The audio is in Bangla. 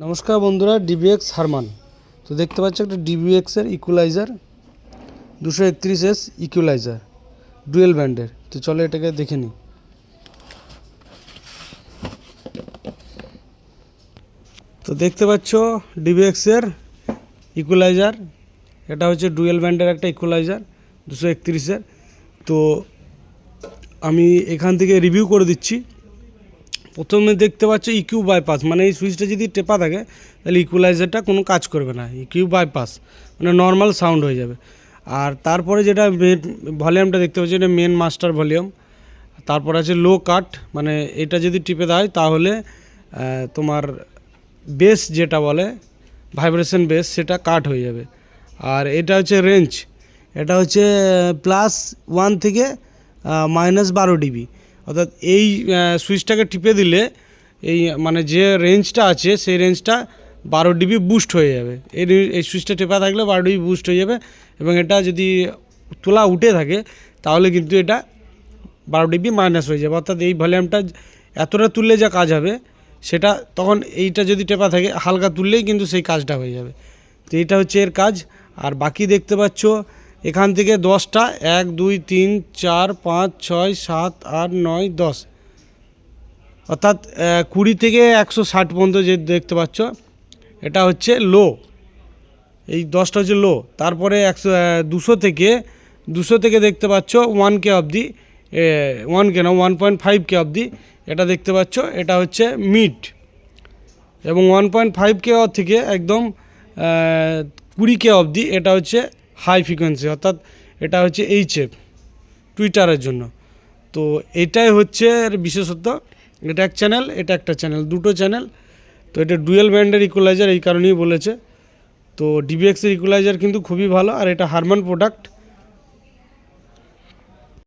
নমস্কার বন্ধুরা ডিবিএক্স হারমান। তো দেখতে পাচ্ছ একটা ডিবিএক্সের ইকুলাইজার দুশো একত্রিশ এস ইকুলাইজার ডুয়েল ব্যান্ডের তো চলো এটাকে দেখে নিই। তো দেখতে পাচ্ছ ডিবিএক্সের ইকুলাইজার এটা হচ্ছে ডুয়েল ব্যান্ডের একটা ইকুলাইজার দুশো একত্রিশের তো আমি এখান থেকে রিভিউ করে দিচ্ছি। প্রথমে দেখতে পাচ্ছ ইকিউ বাইপাস মানে এই সুইচটা যদি টেপা থাকে, তাহলে ইকুয়ালাইজারটা কোনো কাজ করবে না। ইকিউ বাইপাস মানে নর্মাল সাউন্ড হয়ে যাবে। আর তারপরে যেটা ভলিউমটা দেখতে পাচ্ছি, এটা মেন মাস্টার ভলিউম তারপর আছে লো কাট মানে এটা যদি টিপে দেয়, তাহলে তোমার বেস যেটা বলে ভাইব্রেশন বেস সেটা কাট হয়ে যাবে। আর এটা হচ্ছে রেঞ্জ এটা হচ্ছে প্লাস ওয়ান থেকে মাইনাস বারো ডিবি। অর্থাৎ এই সুইচটাকে টিপে দিলে এই মানে যে রেঞ্জটা আছে, সেই রেঞ্জটা বারো ডিবি বুস্ট হয়ে যাবে। এই এই সুইচটা টেপা থাকলে বারো ডিবি বুস্ট হয়ে যাবে এবং এটা যদি তোলা উঠে থাকে, তাহলে কিন্তু এটা বারো ডিবি মাইনাস হয়ে যাবে। অর্থাৎ এই ভলিউমটা এতটা তুললে যা কাজ হবে, সেটা তখন এইটা যদি টেপা থাকে, হালকা তুললেই কিন্তু সেই কাজটা হয়ে যাবে। তো এইটা হচ্ছে এর কাজ। আর বাকি দেখতে পাচ্ছ এখান থেকে দশটা, এক, দুই, তিন, চার, পাঁচ, ছয়, সাত, আট, নয়, দশ। অর্থাৎ কুড়ি থেকে একশো ষাট পর্যন্ত যে দেখতে পাচ্ছ, এটা হচ্ছে লো। এই দশটা হচ্ছে লো। তারপরে একশো দুশো থেকে দুশো থেকে দেখতে পাচ্ছ ওয়ান কে অবধি ওয়ান কে না ওয়ান পয়েন্ট ফাইভ কে অবধি এটা দেখতে পাচ্ছ, এটা হচ্ছে মিড। এবং ওয়ান পয়েন্ট ফাইভ কে থেকে একদম কুড়ি কে অবধি এটা হচ্ছে হাই ফ্রিকোয়েন্সি, অর্থাৎ এটা হচ্ছে এইচএফ টুইটারের জন্য। তো এটাই হচ্ছে এর বিশেষত্ব, এটা এক চ্যানেল, এটা একটা চ্যানেল, দুটো চ্যানেল। তো এটা ডুয়েল ব্যান্ডের ইকুয়ালাইজার এই কারণেই বলেছে। তো ডিবিএক্সের ইকুলাইজার কিন্তু খুবই ভালো, আর এটা হারমান প্রোডাক্ট